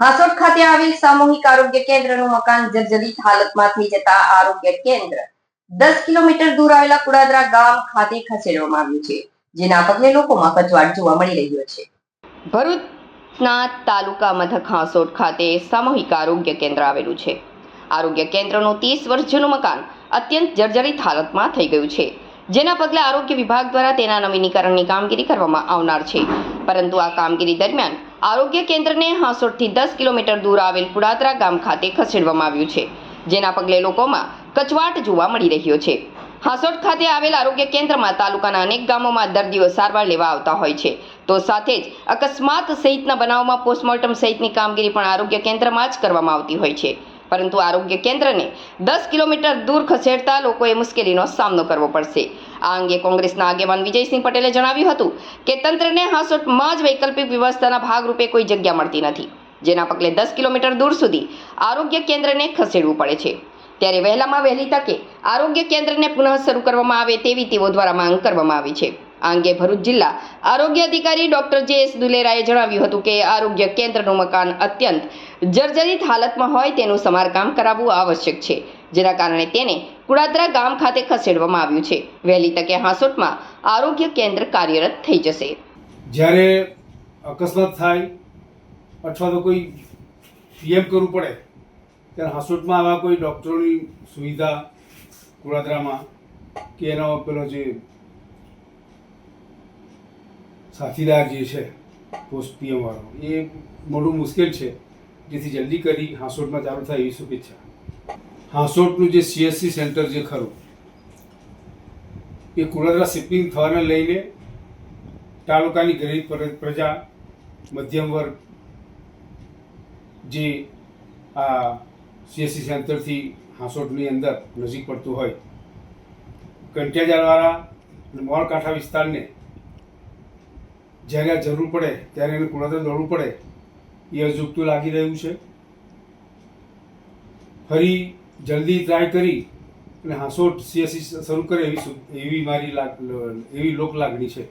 હાસોટ ખાતે આવેલ સામૂહિક આરોગ્ય કેન્દ્રનું મકાન જર્જરિત હાલતમાં થઈ જતા આરોગ્ય કેન્દ્ર. દસ કિલોમીટર દૂર આવેલા કુડાદરા ગામ ખાતે ખસેડવામાં આવ્યું છે, જેના પગલે લોકોમાં કચવાટ જોવા મળી રહ્યો છે. ભરૂચના તાલુકા મથક હાંસોટ ખાતે સામૂહિક આરોગ્ય કેન્દ્ર આવેલું છે. આરોગ્ય કેન્દ્રનું ત્રીસ વર્ષ જૂનું મકાન અત્યંત જર્જરિત હાલતમાં થઈ ગયું છે, જેના પગલે આરોગ્ય વિભાગ દ્વારા તેના નવીનીકરણની કામગીરી કરવામાં આવનાર છે. પરંતુ આ કામગીરી દરમિયાન આરોગ્ય કેન્દ્રને હાંસોટથી દસ કિલોમીટર દૂર આવેલ કુડાદરા ગામ ખાતે ખસેડવામાં આવ્યું છે, જેના પગલે લોકોમાં કચવાટ જોવા મળી રહ્યો છે. હાંસોટ ખાતે આવેલ આરોગ્ય કેન્દ્રમાં તાલુકાના અનેક ગામોમાં દર્દીઓ સારવાર લેવા આવતા હોય છે. તો સાથે જ અકસ્માત સહિતના બનાવમાં પોસ્ટમોર્ટમ સહિતની કામગીરી પણ આરોગ્ય કેન્દ્રમાં જ કરવામાં આવતી હોય છે. પરંતુ આરોગ્ય કેન્દ્રને દસ કિલોમીટર દૂર ખસેડતા લોકોએ મુશ્કેલીનો સામનો કરવો પડશે. આ અંગે કોંગ્રેસના આગેવાન વિજયસિંહ પટેલે જણાવ્યું હતું કે તંત્રને હાંસોટમાં જ વૈકલ્પિક વ્યવસ્થાના ભાગરૂપે કોઈ જગ્યા મળતી નથી, જેના પગલે દસ કિલોમીટર દૂર સુધી આરોગ્ય કેન્દ્રને ખસેડવું પડે છે. ત્યારે વહેલામાં વહેલી તકે આરોગ્ય કેન્દ્રને પુનઃ શરૂ કરવામાં આવે તેવી તેઓ દ્વારા માંગ કરવામાં આવી છે. આ અંગે ભરૂચ જિલ્લા આરોગ્ય અધિકારી ડોક્ટર જે એસ દુલેરાએ જણાવ્યું હતું કે આરોગ્ય કેન્દ્રનું મકાન અત્યંત જર્જરિત હાલતમાં હોય તેનું સમારકામ કરાવવું આવશ્યક છે, જેના કારણે તેને કુડાદરા ગામ ખાતે ખસેડવામાં આવ્યું છે. વહેલી તકે હાંસોટમાં આરોગ્ય કેન્દ્ર કાર્યરત થઈ જશે. જ્યારે અકસ્માત થાય અથવા તો કોઈ પીએમ કરવું પડે, ત્યારે હાંસોટમાં આવા કોઈ ડૉક્ટરોની સુવિધા કુડાદરામાં કે એનો પેલો જે સાથીદાર જે છે, પોસ્ટ પીએમ વાળો, એ મોટું મુશ્કેલ છે. જેથી જલ્દી કરી હાંસોટમાં ચાલુ થાય એવી શુભેચ્છા. હાંસોટનું જે સીએસસી સેન્ટર જે ખરું, એ કુળાદરા શિપિંગ થવાને લઈને તાલુકાની ગરીબ પ્રજા, મધ્યમ વર્ગ જે આ સીએસસી સેન્ટરથી હાંસોટની અંદર નજીક પડતું હોય કંઠિયાજારવાળા અને મોરકાંઠા વિસ્તારને જ્યારે જરૂર પડે, ત્યારે એને કુળાદર દોડવું પડે, એ અજુગતું લાગી રહ્યું છે. ફરી જલ્દી ટ્રાય કરી અને હાંસોટ સીએસસી શરૂ કરે એવી એવી મારી લાગ એવી લોક લાગણી છે.